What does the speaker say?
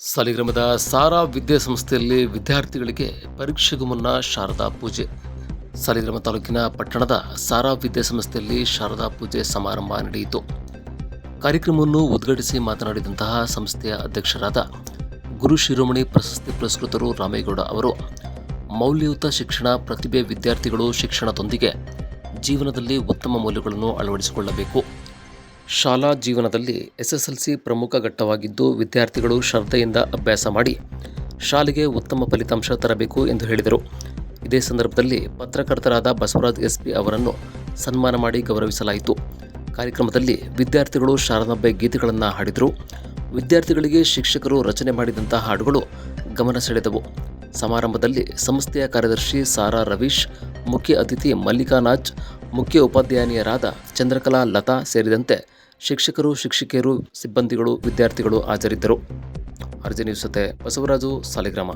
ಸಾಲಿಗ್ರಾಮದ ಸಾರಾ ವಿದ್ಯಾಸಂಸ್ಥೆಯಲ್ಲಿ ವಿದ್ಯಾರ್ಥಿಗಳಿಗೆ ಪರೀಕ್ಷೆಗೂ ಮುನ್ನ ಶಾರದಾ ಪೂಜೆ. ಸಾಲಿಗ್ರಾಮ ತಾಲೂಕಿನ ಪಟ್ಟಣದ ಸಾರಾ ವಿದ್ಯಾಸಂಸ್ಥೆಯಲ್ಲಿ ಶಾರದಾ ಪೂಜೆ ಸಮಾರಂಭ ನಡೆಯಿತು. ಕಾರ್ಯಕ್ರಮವನ್ನು ಉದ್ಘಾಟಿಸಿ ಮಾತನಾಡಿದಂತಹ ಸಂಸ್ಥೆಯ ಅಧ್ಯಕ್ಷರಾದ ಗುರು ಶಿರೋಮಣಿ ಪ್ರಶಸ್ತಿ ಪುರಸ್ಕೃತರು ರಾಮೇಗೌಡ ಅವರು, ಮೌಲ್ಯಯುತ ಶಿಕ್ಷಣ ಪ್ರತಿಭೆ ವಿದ್ಯಾರ್ಥಿಗಳು ಶಿಕ್ಷಣದೊಂದಿಗೆ ಜೀವನದಲ್ಲಿ ಉತ್ತಮ ಮೌಲ್ಯಗಳನ್ನು ಅಳವಡಿಸಿಕೊಳ್ಳಬೇಕು. ಶಾಲಾ ಜೀವನದಲ್ಲಿ ಎಸ್ಎಸ್ಎಲ್ಸಿ ಪ್ರಮುಖ ಘಟ್ಟವಾಗಿದ್ದು ವಿದ್ಯಾರ್ಥಿಗಳು ಶ್ರದ್ಧೆಯಿಂದ ಅಭ್ಯಾಸ ಮಾಡಿ ಶಾಲೆಗೆ ಉತ್ತಮ ಫಲಿತಾಂಶ ತರಬೇಕು ಎಂದು ಹೇಳಿದರು. ಇದೇ ಸಂದರ್ಭದಲ್ಲಿ ಪತ್ರಕರ್ತರಾದ ಬಸವರಾಜ್ ಎಸ್ ಪಿ ಅವರನ್ನು ಸನ್ಮಾನ ಮಾಡಿ ಗೌರವಿಸಲಾಯಿತು. ಕಾರ್ಯಕ್ರಮದಲ್ಲಿ ವಿದ್ಯಾರ್ಥಿಗಳು ಶಾರದಾಂಬೆ ಗೀತೆಗಳನ್ನು ಹಾಡಿದರು. ವಿದ್ಯಾರ್ಥಿಗಳಿಗೆ ಶಿಕ್ಷಕರು ರಚನೆ ಮಾಡಿದಂಥ ಹಾಡುಗಳು ಗಮನ ಸೆಳೆದವು. ಸಮಾರಂಭದಲ್ಲಿ ಸಂಸ್ಥೆಯ ಕಾರ್ಯದರ್ಶಿ ಸಾರಾ ರವೀಶ್, ಮುಖ್ಯ ಅತಿಥಿ ಮಲ್ಲಿಕಾ ನಾಜ್ ಮುಖ್ಯ ಉಪಾಧ್ಯಾಯಿನಿಯರಾದ ಚಂದ್ರಕಲಾ, ಲತಾ ಸೇರಿದಂತೆ ಶಿಕ್ಷಕರು, ಶಿಕ್ಷಕಿಯರು, ಸಿಬ್ಬಂದಿಗಳು, ವಿದ್ಯಾರ್ಥಿಗಳು ಹಾಜರಿದ್ದರು. ಅರ್ಜಿ ನ್ಯೂಸ್ ಜೊತೆ ಬಸವರಾಜು, ಸಾಲಿಗ್ರಾಮ.